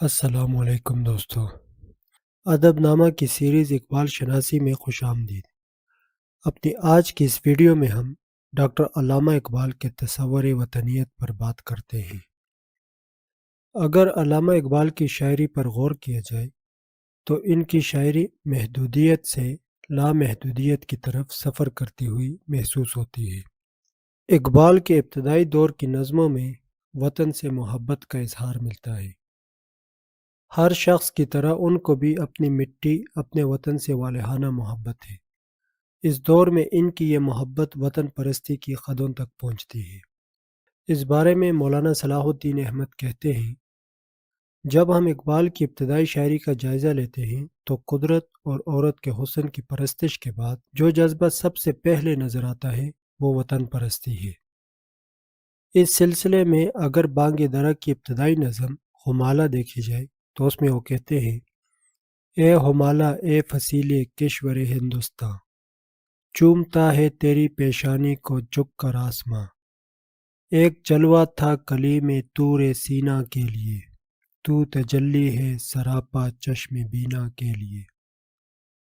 السلام علیکم دوستو۔ ادب نامہ کی سیریز اقبال شناسی میں خوش آمدید۔ اپنی آج کی اس ویڈیو میں ہم ڈاکٹر علامہ اقبال کے تصور وطنیت پر بات کرتے ہیں۔ اگر علامہ اقبال کی شاعری پر غور کیا جائے، تو ان کی شاعری محدودیت سے لامحدودیت کی طرف سفر کرتی ہوئی محسوس ہوتی ہے۔ اقبال کے ابتدائی دور کی نظموں میں وطن سے محبت کا اظہار ملتا ہے۔ ہر شخص کی طرح ان کو بھی اپنی مٹی، اپنے وطن سے والہانہ محبت ہے۔ اس دور میں ان کی یہ محبت وطن پرستی کی قدوں تک پہنچتی ہے۔ اس بارے میں مولانا صلاح الدین احمد کہتے ہیں، جب ہم اقبال کی ابتدائی شاعری کا جائزہ لیتے ہیں تو قدرت اور عورت کے حسن کی پرستش کے بعد جو جذبہ سب سے پہلے نظر آتا ہے، وہ وطن پرستی ہے۔ اس سلسلے میں اگر بانگ درہ کی ابتدائی نظم ہمالہ دیکھی جائے تو اس میں وہ کہتے ہیں، اے ہمالا، اے فصیل کشور ہندوستان، چومتا ہے تیری پیشانی کو چک کر آسماں۔ ایک چلوا تھا کلی میں تور سینا کے لیے، تو تجلی ہے سراپا چشم بینا کے لیے۔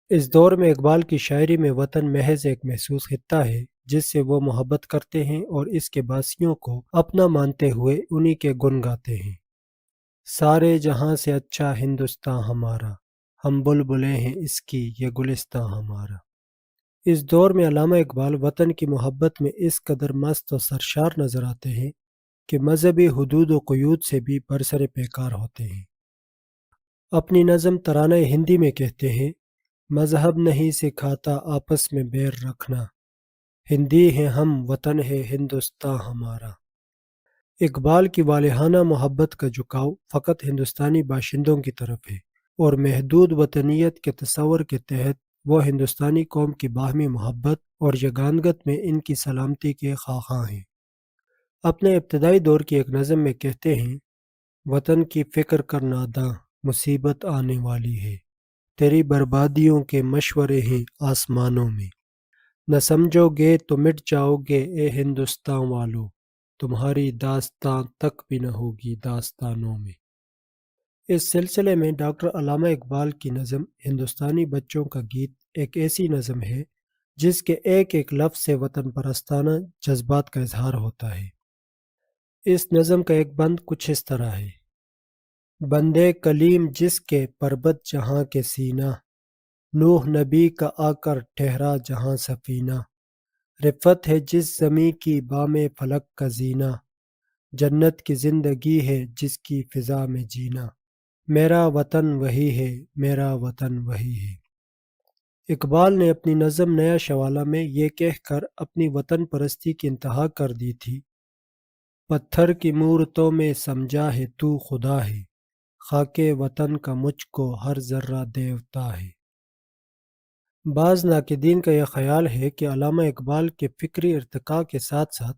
اس دور میں اقبال کی شاعری میں وطن محض ایک محسوس خطہ ہے، جس سے وہ محبت کرتے ہیں اور اس کے باسیوں کو اپنا مانتے ہوئے انہی کے گن گاتے ہیں۔ سارے جہاں سے اچھا ہندوستان ہمارا، ہم بل بلے ہیں اس کی، یہ گلستان ہمارا۔ اس دور میں علامہ اقبال وطن کی محبت میں اس قدر مست و سرشار نظر آتے ہیں کہ مذہبی حدود و قیود سے بھی برسر پیکار ہوتے ہیں۔ اپنی نظم ترانہ ہندی میں کہتے ہیں، مذہب نہیں سکھاتا آپس میں بیر رکھنا۔ ہندی ہے ہم، وطن ہے ہندوستان ہمارا۔ اقبال کی والہانہ محبت کا جھکاؤ فقط ہندوستانی باشندوں کی طرف ہے اور محدود وطنیت کے تصور کے تحت وہ ہندوستانی قوم کی باہمی محبت اور یگانگت میں ان کی سلامتی کے خواہاں ہیں۔ اپنے ابتدائی دور کی ایک نظم میں کہتے ہیں، وطن کی فکر کر ناداں مصیبت آنے والی ہے۔ تیری بربادیوں کے مشورے ہیں آسمانوں میں۔ نہ سمجھو گے تو مٹ جاؤ گے اے ہندوستان والو۔ تمہاری داستان تک بھی نہ ہوگی داستانوں میں۔ اس سلسلے میں ڈاکٹر علامہ اقبال کی نظم ہندوستانی بچوں کا گیت ایک ایسی نظم ہے جس کے ایک ایک لفظ سے وطن پرستانہ جذبات کا اظہار ہوتا ہے۔ اس نظم کا ایک بند کچھ اس طرح ہے۔ بندے کلیم جس کے پربت جہاں کے سینہ، نوح نبی کا آ کر ٹھہرا جہاں سفینہ۔ رفت ہے جس زمیں کی بام فلک کا زینہ، جنت کی زندگی ہے جس کی فضا میں جینا۔ میرا وطن وہی ہے، میرا وطن وہی ہے۔ اقبال نے اپنی نظم نیا شوالہ میں یہ کہہ کر اپنی وطن پرستی کی انتہا کر دی تھی۔ پتھر کی مورتوں میں سمجھا ہے تو خدا ہے، خاک وطن کا مجھ کو ہر ذرہ دیوتا ہے۔ بعض ناقدین کا یہ خیال ہے کہ علامہ اقبال کے فکری ارتقاء کے ساتھ ساتھ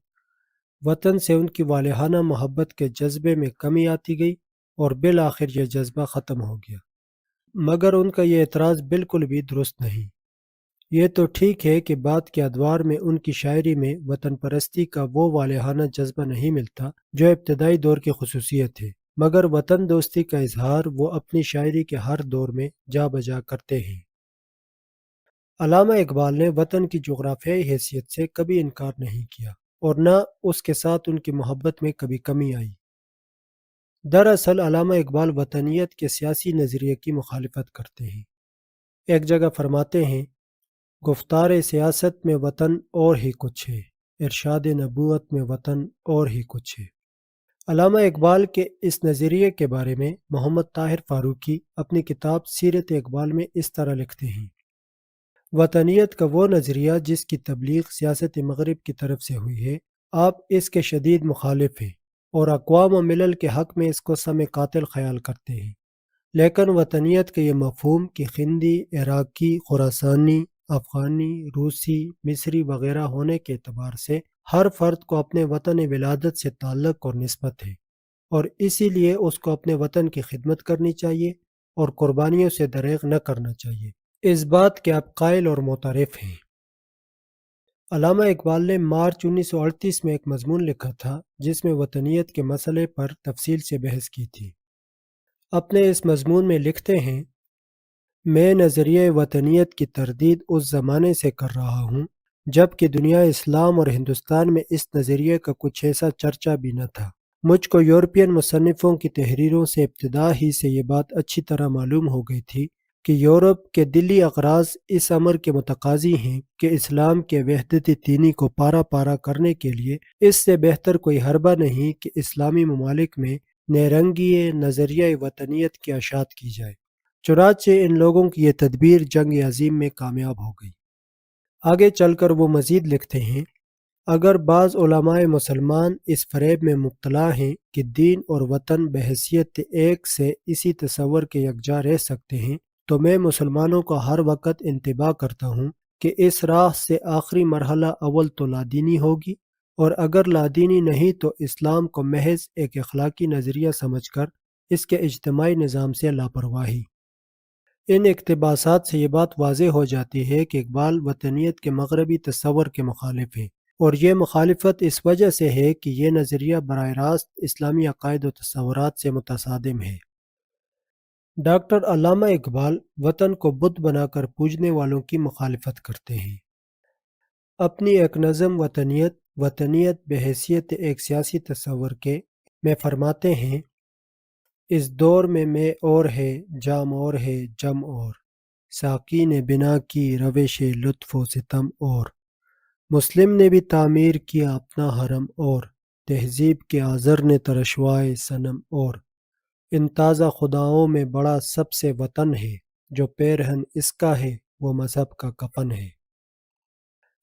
وطن سے ان کی والہانہ محبت کے جذبے میں کمی آتی گئی اور بالآخر یہ جذبہ ختم ہو گیا۔ مگر ان کا یہ اعتراض بالکل بھی درست نہیں۔ یہ تو ٹھیک ہے کہ بات کے ادوار میں ان کی شاعری میں وطن پرستی کا وہ والہانہ جذبہ نہیں ملتا جو ابتدائی دور کی خصوصیت ہے، مگر وطن دوستی کا اظہار وہ اپنی شاعری کے ہر دور میں جا بجا کرتے ہیں۔ علامہ اقبال نے وطن کی جغرافیائی حیثیت سے کبھی انکار نہیں کیا اور نہ اس کے ساتھ ان کی محبت میں کبھی کمی آئی۔ دراصل علامہ اقبال وطنیت کے سیاسی نظریے کی مخالفت کرتے ہیں۔ ایک جگہ فرماتے ہیں، گفتار سیاست میں وطن اور ہی کچھ ہے، ارشاد نبوت میں وطن اور ہی کچھ ہے۔ علامہ اقبال کے اس نظریے کے بارے میں محمد طاہر فاروقی اپنی کتاب سیرت اقبال میں اس طرح لکھتے ہیں۔ وطنیت کا وہ نظریہ جس کی تبلیغ سیاست مغرب کی طرف سے ہوئی ہے، آپ اس کے شدید مخالف ہیں اور اقوام و ملل کے حق میں اس کو سم قاتل خیال کرتے ہیں۔ لیکن وطنیت کا یہ مفہوم کہ خندی عراقی خوراسانی افغانی، روسی، مصری وغیرہ ہونے کے اعتبار سے ہر فرد کو اپنے وطن ولادت سے تعلق اور نسبت ہے اور اسی لیے اس کو اپنے وطن کی خدمت کرنی چاہیے اور قربانیوں سے دریغ نہ کرنا چاہیے۔ اس بات کے آپ قائل اور متعارف ہیں۔ علامہ اقبال نے مارچ انیس سو اڑتیس میں ایک مضمون لکھا تھا، جس میں وطنیت کے مسئلے پر تفصیل سے بحث کی تھی۔ اپنے اس مضمون میں لکھتے ہیں، میں نظریہ وطنیت کی تردید اس زمانے سے کر رہا ہوں، جبکہ دنیا اسلام اور ہندوستان میں اس نظریے کا کچھ ایسا چرچا بھی نہ تھا۔ مجھ کو یورپین مصنفوں کی تحریروں سے ابتدا ہی سے یہ بات اچھی طرح معلوم ہو گئی تھی کہ یورپ کے دلی اقراض اس امر کے متقاضی ہیں کہ اسلام کے وحدت دینی کو پارا پارا کرنے کے لیے اس سے بہتر کوئی حربہ نہیں کہ اسلامی ممالک میں نیرنگی نظریہ وطنیت کی اشاعت کی جائے۔ چنانچہ ان لوگوں کی یہ تدبیر جنگ عظیم میں کامیاب ہو گئی۔ آگے چل کر وہ مزید لکھتے ہیں، اگر بعض علماء مسلمان اس فریب میں مبتلا ہیں کہ دین اور وطن بحثیت ایک سے اسی تصور کے یکجا رہ سکتے ہیں تو میں مسلمانوں کو ہر وقت انتباہ کرتا ہوں کہ اس راہ سے آخری مرحلہ اول تو لادینی ہوگی اور اگر لادینی نہیں تو اسلام کو محض ایک اخلاقی نظریہ سمجھ کر اس کے اجتماعی نظام سے لاپرواہی۔ ان اقتباسات سے یہ بات واضح ہو جاتی ہے کہ اقبال وطنیت کے مغربی تصور کے مخالف ہیں اور یہ مخالفت اس وجہ سے ہے کہ یہ نظریہ براہ راست اسلامی عقائد و تصورات سے متصادم ہے۔ ڈاکٹر علامہ اقبال وطن کو بت بنا کر پوجنے والوں کی مخالفت کرتے ہیں۔ اپنی ایک نظم وطنیت وطنیت بحیثیت ایک سیاسی تصور کے میں فرماتے ہیں، اس دور میں میں اور ہے، جام اور ہے، جم اور۔ ساقی نے بنا کی روش لطف و ستم اور۔ مسلم نے بھی تعمیر کیا اپنا حرم اور۔ تہذیب کے آذر نے ترشوائے صنم اور۔ ان تازہ خداؤں میں بڑا سب سے وطن ہے، جو پیرہن اس کا ہے، وہ مذہب کا کفن ہے۔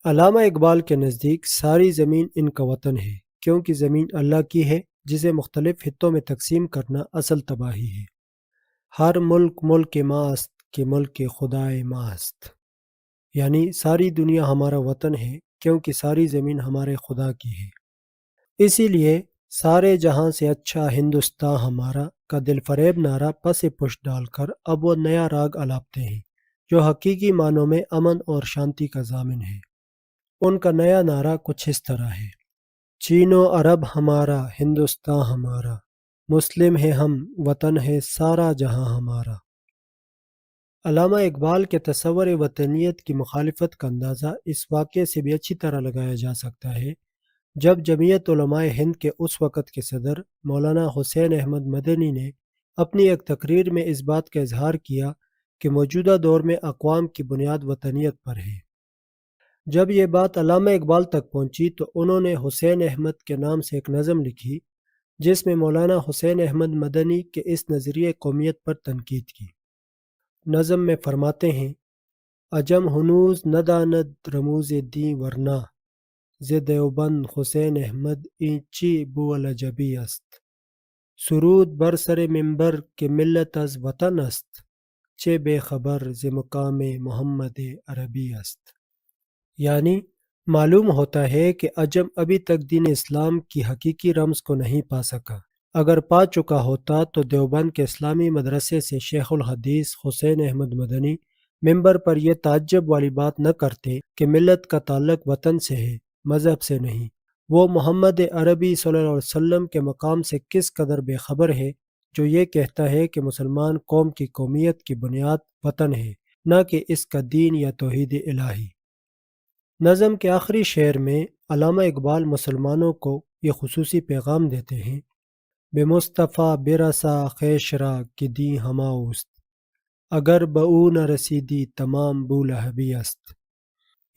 علامہ اقبال کے نزدیک ساری زمین ان کا وطن ہے، کیونکہ زمین اللہ کی ہے، جسے مختلف حصوں میں تقسیم کرنا اصل تباہی ہے۔ ہر ملک ملک ماست کے ملک کے خدائے ماست یعنی ساری دنیا ہمارا وطن ہے، کیونکہ ساری زمین ہمارے خدا کی ہے۔ اسی لیے سارے جہاں سے اچھا ہندوستان ہمارا کا دل فریب نعرہ پس پش ڈال کر اب وہ نیا راگ الاپتے ہیں، جو حقیقی معنوں میں امن اور شانتی کا ضامن ہے۔ ان کا نیا نعرہ کچھ اس طرح ہے۔ چین و عرب ہمارا، ہندوستان ہمارا، مسلم ہے ہم، وطن ہے سارا جہاں ہمارا۔ علامہ اقبال کے تصور وطنیت کی مخالفت کا اندازہ اس واقعے سے بھی اچھی طرح لگایا جا سکتا ہے جب جمعیت علماء ہند کے اس وقت کے صدر مولانا حسین احمد مدنی نے اپنی ایک تقریر میں اس بات کا اظہار کیا کہ موجودہ دور میں اقوام کی بنیاد وطنیت پر ہے۔ جب یہ بات علامہ اقبال تک پہنچی تو انہوں نے حسین احمد کے نام سے ایک نظم لکھی، جس میں مولانا حسین احمد مدنی کے اس نظریہ قومیت پر تنقید کی۔ نظم میں فرماتے ہیں، اجم ہنوز نداند رموز دیں ورنہ ز دیوبند حسین احمد اینچی بو الجبی است سرود برسر ممبر کے ملت از وطن است چے بے خبر ز مقام محمد عربی است یعنی معلوم ہوتا ہے کہ عجم ابھی تک دین اسلام کی حقیقی رمز کو نہیں پا سکا۔ اگر پا چکا ہوتا تو دیوبند کے اسلامی مدرسے سے شیخ الحدیث حسین احمد مدنی ممبر پر یہ تعجب والی بات نہ کرتے کہ ملت کا تعلق وطن سے ہے۔ مذہب سے نہیں۔ وہ محمد عربی صلی اللہ علیہ وسلم کے مقام سے کس قدر بے خبر ہے، جو یہ کہتا ہے کہ مسلمان قوم کی قومیت کی بنیاد وطن ہے، نہ کہ اس کا دین یا توحید الہی۔ نظم کے آخری شعر میں علامہ اقبال مسلمانوں کو یہ خصوصی پیغام دیتے ہیں، بے مصطفیٰ برسا خیشرا کہ دی ہماؤست اگر بعو نہ رسیدی تمام بولہبی است۔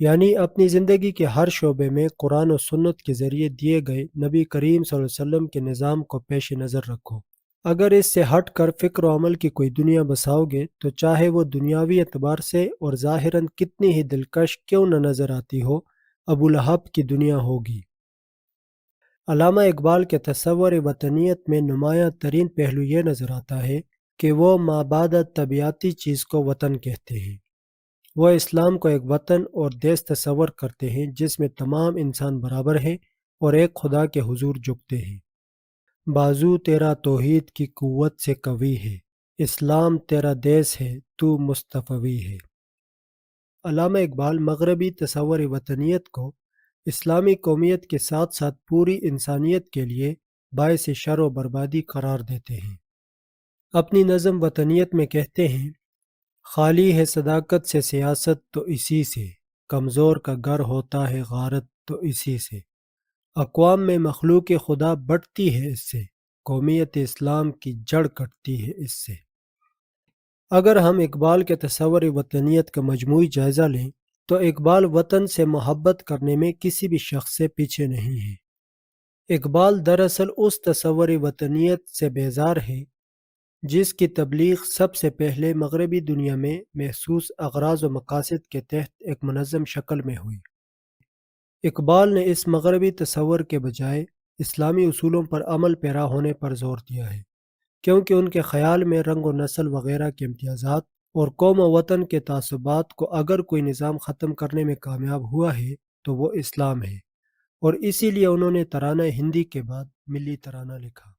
یعنی اپنی زندگی کے ہر شعبے میں قرآن و سنت کے ذریعے دیے گئے نبی کریم صلی اللہ علیہ وسلم کے نظام کو پیش نظر رکھو۔ اگر اس سے ہٹ کر فکر و عمل کی کوئی دنیا بساؤ گے تو چاہے وہ دنیاوی اعتبار سے اور ظاہراً کتنی ہی دلکش کیوں نہ نظر آتی ہو، ابو لہب کی دنیا ہوگی۔ علامہ اقبال کے تصور وطنیت میں نمایاں ترین پہلو یہ نظر آتا ہے کہ وہ مابعد طبیعتی چیز کو وطن کہتے ہیں۔ وہ اسلام کو ایک وطن اور دیس تصور کرتے ہیں جس میں تمام انسان برابر ہیں اور ایک خدا کے حضور جھکتے ہیں۔ بازو تیرا توحید کی قوت سے قوی ہے، اسلام تیرا دیس ہے، تو مصطفی ہے۔ علامہ اقبال مغربی تصور وطنیت کو اسلامی قومیت کے ساتھ ساتھ پوری انسانیت کے لیے باعث شر و بربادی قرار دیتے ہیں۔ اپنی نظم وطنیت میں کہتے ہیں خالی ہے صداقت سے سیاست تو اسی سے، کمزور کا گر ہوتا ہے غارت تو اسی سے۔ اقوام میں مخلوق خدا بڑھتی ہے اس سے، قومیت اسلام کی جڑ کٹتی ہے اس سے۔ اگر ہم اقبال کے تصور وطنیت کا مجموعی جائزہ لیں، تو اقبال وطن سے محبت کرنے میں کسی بھی شخص سے پیچھے نہیں ہے۔ اقبال دراصل اس تصور وطنیت سے بیزار ہے جس کی تبلیغ سب سے پہلے مغربی دنیا میں محسوس اغراض و مقاصد کے تحت ایک منظم شکل میں ہوئی۔ اقبال نے اس مغربی تصور کے بجائے اسلامی اصولوں پر عمل پیرا ہونے پر زور دیا ہے، کیونکہ ان کے خیال میں رنگ و نسل وغیرہ کے امتیازات اور قوم و وطن کے تعصبات کو اگر کوئی نظام ختم کرنے میں کامیاب ہوا ہے تو وہ اسلام ہے۔ اور اسی لیے انہوں نے ترانہ ہندی کے بعد ملی ترانہ لکھا۔